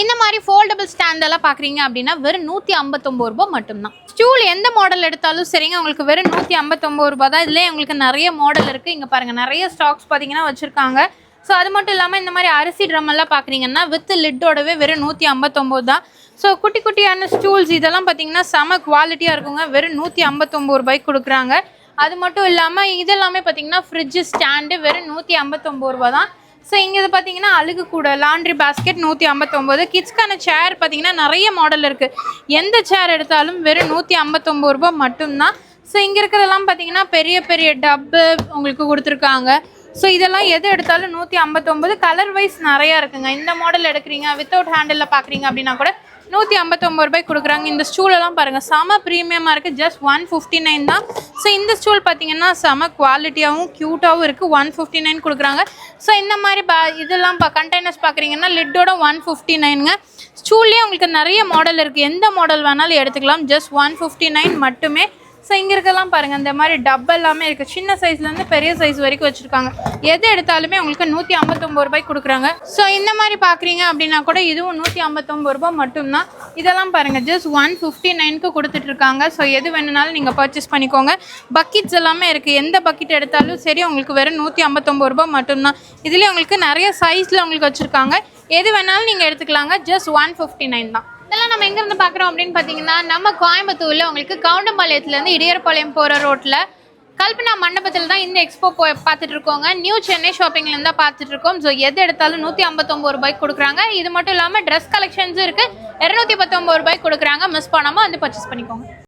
இந்த மாதிரி ஃபோல்டபுள் ஸ்டாண்டெல்லாம் பார்க்குறீங்க அப்படின்னா வெறும் நூற்றி ஐம்பத்தொம்பது ரூபா மட்டும்தான். ஸ்டூல் எந்த மாடல் எடுத்தாலும் சரிங்க உங்களுக்கு வெறும் நூற்றி ஐம்பத்தொம்பது ரூபா தான் இதுலேயே உங்களுக்கு நிறைய மாடல் இருக்குது இங்கே பாருங்கள் நிறைய ஸ்டாக்ஸ் பார்த்தீங்கன்னா வச்சுருக்காங்க. ஸோ அது மட்டும் இல்லாமல் இந்த மாதிரி அரிசி ட்ரம் எல்லாம் பார்க்குறீங்கன்னா வித் லிட்டோடவே வெறும் நூற்றி ஐம்பத்தொம்போது தான். ஸோ குட்டி குட்டியான ஸ்டூல்ஸ் இதெல்லாம் பார்த்தீங்கன்னா செம குவாலிட்டியாக இருக்குங்க. வெறும் நூற்றி ஐம்பத்தொம்பது ரூபாய்க்கு கொடுக்குறாங்க. அது மட்டும் இல்லாமல் இதெல்லாமே பார்த்தீங்கன்னா ஃப்ரிட்ஜு ஸ்டாண்டு வெறும் நூற்றி ஐம்பத்தொம்போது ரூபா தான் ஸோ இங்கே இது பார்த்தீங்கன்னா அழுகு கூட லாண்ட்ரி பாஸ்கெட் நூற்றி ஐம்பத்தொம்போது கிட்ஸ்க்கான சேர் பார்த்தீங்கன்னா நிறைய மாடல் இருக்குது எந்த சேர் எடுத்தாலும் வெறும் நூற்றி ஐம்பத்தொம்போது ரூபாய் மட்டும்தான். ஸோ இங்கே இருக்கிறதெல்லாம் பார்த்தீங்கன்னா பெரிய பெரிய டப்பு உங்களுக்கு கொடுத்துருக்காங்க. ஸோ இதெல்லாம் எது எடுத்தாலும் நூற்றி ஐம்பத்தொம்போது கலர் வைஸ் நிறையா இருக்குங்க. இந்த மாடல் எடுக்கிறீங்க வித்தவுட் ஹேண்டிலில் பார்க்குறீங்க அப்படின்னா கூட நூற்றி ஐம்பத்தொம்பது ரூபாய்க்கு கொடுக்குறாங்க. இந்த ஸ்டூலெல்லாம் பாருங்கள் செம ப்ரீமியமாக இருக்குது ஜஸ்ட் ஒன் ஃபிஃப்டி நைன் தான். ஸோ இந்த ஸ்டூல் பார்த்தீங்கன்னா செம குவாலிட்டியாகவும் க்யூட்டாகவும் இருக்குது ஒன் ஃபிஃப்டி நைன் கொடுக்குறாங்க. ஸோ இந்த மாதிரி பா இதெல்லாம் பா கண்டெய்னர்ஸ் பார்க்குறீங்கன்னா லிட்டோட ஒன் ஃபிஃப்டி நைனுங்க ஸ்டூல்லேயே உங்களுக்கு நிறைய மாடல் இருக்குது எந்த மாடல் வேணாலும் எடுத்துக்கலாம். ஜஸ்ட் ஒன் ஃபிஃப்டி நைன் மட்டுமே ஸோ இங்கே இருக்கலாம் பாருங்கள் இந்த மாதிரி டப் எல்லாமே இருக்குது சின்ன சைஸ்லேருந்து பெரிய சைஸ் வரைக்கும் வச்சுருக்காங்க. எது எடுத்தாலுமே உங்களுக்கு நூற்றி ஐம்பத்தொம்பது ரூபாய்க்கு கொடுக்குறாங்க. ஸோ இந்த மாதிரி பார்க்குறீங்க அப்படின்னா கூட இதுவும் நூற்றி ஐம்பத்தொம்பது ரூபாய் மட்டும்தான். இதெல்லாம் பாருங்கள் ஜஸ்ட் ஒன் ஃபிஃப்டி நைனுக்கு கொடுத்துட்ருக்காங்க ஸோ எது வேணுனாலும் நீங்கள் பர்ச்சேஸ் பண்ணிக்கோங்க. பக்கெட்ஸ் எல்லாமே இருக்குது எந்த பக்கெட் எடுத்தாலும் சரி உங்களுக்கு வெறும் நூற்றி ஐம்பத்தொம்பது ரூபாய் மட்டும்தான். இதுலேயே உங்களுக்கு நிறைய சைஸில் உங்களுக்கு வச்சுருக்காங்க. எது வேணாலும் நீங்கள் எடுத்துக்கலாங்க. ஜஸ்ட் ஒன் ஃபிஃப்டி நைன் தான். இதெல்லாம் நம்ம எங்கேருந்து பார்க்குறோம் அப்படின்னு பார்த்தீங்கன்னா நம்ம கோயம்புத்தூரில் உங்களுக்கு கவுண்டம்பாளையத்துலேருந்து இடையர்பாளையம் போகிற ரோட்டில் கல்பனா மண்டபத்தில் தான் இந்த எக்ஸ்போ போய் பார்த்துட்டு இருக்கோங்க. நியூ சென்னை ஷாப்பிங்லேருந்து தான் பார்த்துட்டு இருக்கோம். ஸோ எது எடுத்தாலும் நூற்றி ஐம்பத்தொம்பது ரூபாய்க்கு கொடுக்குறாங்க. இது மட்டும் இல்லாமல் ட்ரெஸ் கலெக்ஷன்ஸும் இருக்குது இரநூத்தி பத்தொம்பது ரூபாய்க்கு கொடுக்குறாங்க. மிஸ் பண்ணாமல் வந்து பர்ச்சேஸ் பண்ணிக்கோங்க.